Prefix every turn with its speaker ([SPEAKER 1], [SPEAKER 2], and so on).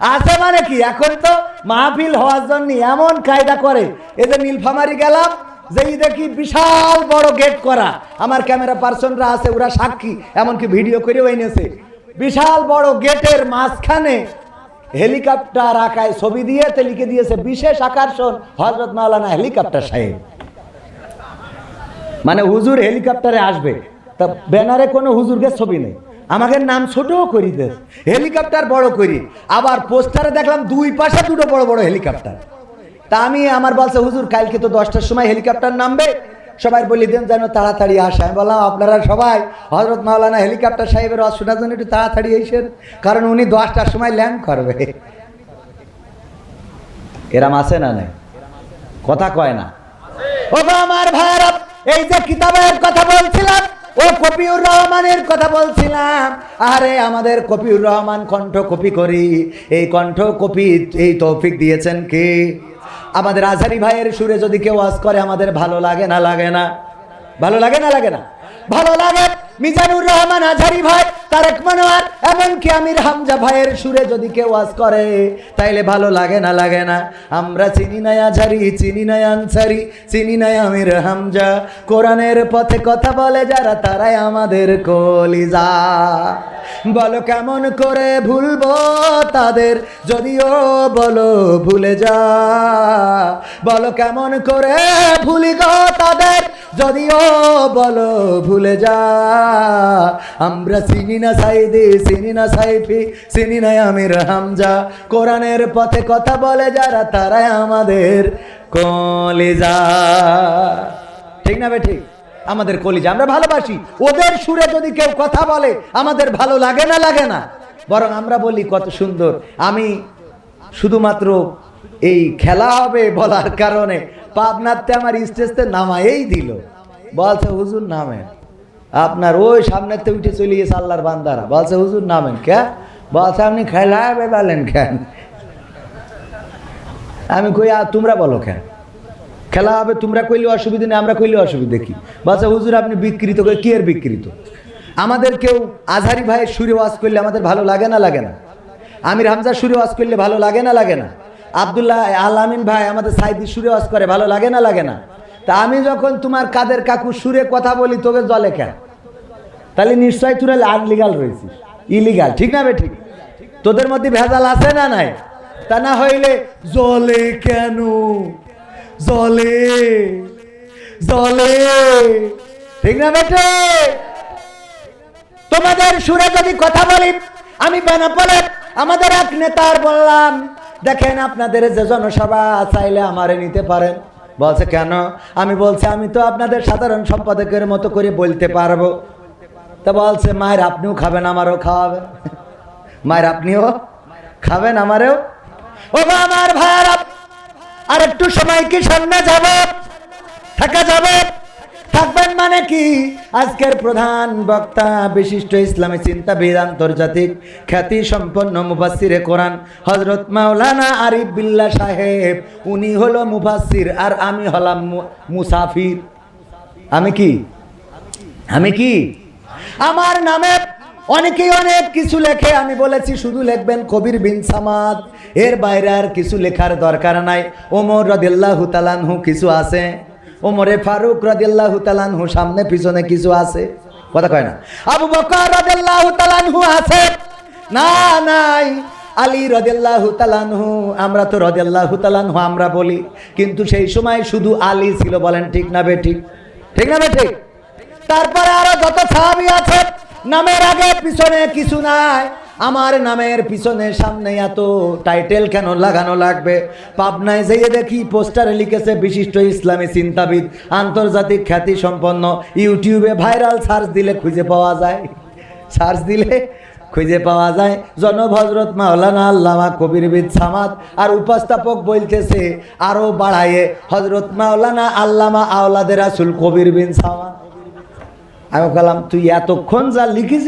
[SPEAKER 1] আছে মানে কি? এখন তো মাহফিল হওয়ার জন্য এমন কায়দা করে, এই যে নীলফামারি গেলাম যেই দেখি বিশাল বড় গেট করা। আমার ক্যামেরা পার্সনরা আছে, ওরা সাক্ষী, এমনকি ভিডিও করেও এনেছে। বিশাল বড় গেটের মাঝখানে হেলিকপ্টার আঁকায় ছবি দিয়ে তে লিখে দিয়েছে, বিশেষ আকর্ষণ হজরত মাওলানা হেলিকপ্টার সাহেব। মানে হুজুর হেলিকপ্টারে আসবে। তা ব্যানারে কোনো হুজুরকে ছবি নেই। আমাদের নাম ছোট করি দে। হেলিকপ্টার বড় করি। আবার পোস্টারে দেখলাম দুই পাশে দুটো বড় বড় হেলিকপ্টার। তা আমি আমার বলছে, হুজুর, কালকে তো দশটার সময় হেলিকপ্টার নামবে। সবাই বলি দেন যেন তাড়াতাড়ি আসে। আমি বললাম, আপনারা সবাই হজরত মাওলানা হেলিকপ্টার সাহেবের অসুবিধার জন্য একটু তাড়াতাড়ি এসেন, কারণ উনি দশটার সময় ল্যান্ড করবে। এরাম আছে না নাই? কথা কয় না। ও আমার ভাইরা এই যে কিতাবের কথা বলছিলাম ও কপিউর রহমানের কথা বলছিলাম। আরে আমাদের কপিউর রহমান কণ্ঠ কপি করি। এই কণ্ঠ কপি, এই তৌফিক দিয়েছেন কে? আমাদের আজারি ভাইয়ের সুরে যদি কেউ আজ করে, আমাদের ভালো লাগে না লাগে না? ভালো লাগে না লাগে না? ভালো লাগে মিজানুর রহমান আজারি ভাই, তারেক মনোয়ার, এমনকি আমির হামজা ভাইয়ের সুরে যদি কেউ ওয়াজ করে, তাইলে ভালো লাগে না লাগে না। আমরা চিনি নাই আজারি চিনি নাই আনসারি, চিনি নাই আমির হামজা। কোরআনের পথে কথা বলে যারা, তারাই আমাদের কলিজা। বলো কেমন করে ভুলবো তাদের, যদিও বলো ভুলে যা। বলো কেমন করে ভুলি গো তাদের যদিও বলো ভুলে যা, আমরা চিনি না সাইদি, চিনি না সাইফি, চিনি না আমির হামজা। কোরআনের পথে কথা বলে যারা, তারাই আমাদের কলিজা। ঠিক না বে ঠিক আমাদের কলিজা, আমরা ভালোবাসি। ওদের সুরে যদি কেউ কথা বলে, আমাদের ভালো লাগে না লাগে না। বরং আমরা বলি কত সুন্দর। আমি শুধুমাত্র এই খেলা হবে বলার কারণে পাবনাতে আমার স্টেজতে নামায়েই দিল। বলছে হুজুর নামেন। আপনার ওই সামনেতে উঠে চলে গেছে আল্লাহর বান্দারা। বলছে হুজুর নামেন কে? বলছে আপনি খেলা বলেন কেন? আমি কই "আ, তোমরা বলো কেন? খেলা হবে তোমরা কইলে অসুবিধা নেই আমরা কইলে অসুবিধা কি? বাচ্চা হুজুর আপনি বিকৃত করে কি এর বিকৃত? আমাদের কেউ আজহারি ভাইয়ের সুরে ওয়াজ করলে আমাদের ভালো লাগে না লাগে না? আমির হামজা সুরে ওয়াজ করলে ভালো লাগে না লাগে না? আবদুল্লাহ আলামিন ভাই আমাদের সাইদি সুরে ওয়াজ করে, ভালো লাগে না লাগে না? তা আমি যখন তোমার কাদের কাকু সুরে কথা বলি, তোকে জলে কেন? তাহলে নিশ্চয় তুই আনলিগাল রয়েছিস। ইলিগাল ঠিক না বে ঠিক? তোদের মধ্যে ভেজাল আছে না নাই? তা না হইলে জলে কেন? জলে জলে, ঠিক না বেটে তোমাদের সুরে যদি কথা বলি, আমি বেনাপলে আমাদের এক নেতার বললাম দেখেন আপনাদের যে জনসভা চাইলে আমারে নিতে পারেন। বলছে, কেন? আমি বলছি, আমি তো আপনাদের সাধারণ সম্পাদকের মতো করে বলতে পারব। তা বলছে, মায়ের আপনিও খাবেন, আমারও খাওয়াবেন মায়ের আপনিও খাবেন, আমারও। ও আমার ভাইয়ারা আর একটু সময় কি সামনে যাব? থাকা যাবে? মানে কি? আজকের প্রধান বক্তা বিশিষ্ট ইসলামী চিন্তাবিদ আন্তর্জাতিক খ্যাতি সম্পন্ন মুফাসিরে কোরআন হজরত মাওলানা আরিফ বিল্লা সাহেব। উনি হলো মুফাসির আর আমি হলাম মুসাফির। আমি কি? আমি কি? আমার নামে অনেকেই অনেক কিছু লেখে, আমি বলেছি শুধু লিখবেন কবির বিন সামাদ। এর বাইরে আর কিছু লেখার দরকার নাই। ওমর রদিল্লাহ তালানহু কিছু আছে? ওমরে ফারুক রদিল্লাহ তালানহু সামনে, পিছনে কিছু আছে? কথা কয় না। আবু বকর রদিল্লাহ তালানহু আছে? না, নাই। আলী রদিল্লাহু তালানহু আমরা তো রদিল্লাহু তালানহু আমরা বলি। কিন্তু সেই সময় শুধু আলী ছিল, বলেন ঠিক না বে ঠিক ঠিক না বে ঠিক তারপরে আরও যত সাহাবি আছে, নামের আগে পিছনে কিছু নাই। আমার নামের পিছনে সামনে এত টাইটেল কেন লাগানো লাগবে? পাবনায় যেয়ে দেখি পোস্টারে লিখেছে বিশিষ্ট ইসলামী চিন্তাবিদ, আন্তর্জাতিক খ্যাতি সম্পন্ন ইউটিউবে ভাইরাল সার্চ দিলে খুঁজে পাওয়া যায়। সার্চ দিলে খুঁজে পাওয়া যায়। জনব হজরত মাওলানা আল্লামা কবিরবিদ সামাদ, আর উপস্থাপক বলতেছে, আরও বাড়ায়ে হজরত মাওলানা আল্লামা আওলাদের আসুল কবির বিন সামাদ। আমি বললাম, তুই এতক্ষণ যা লিখেছিস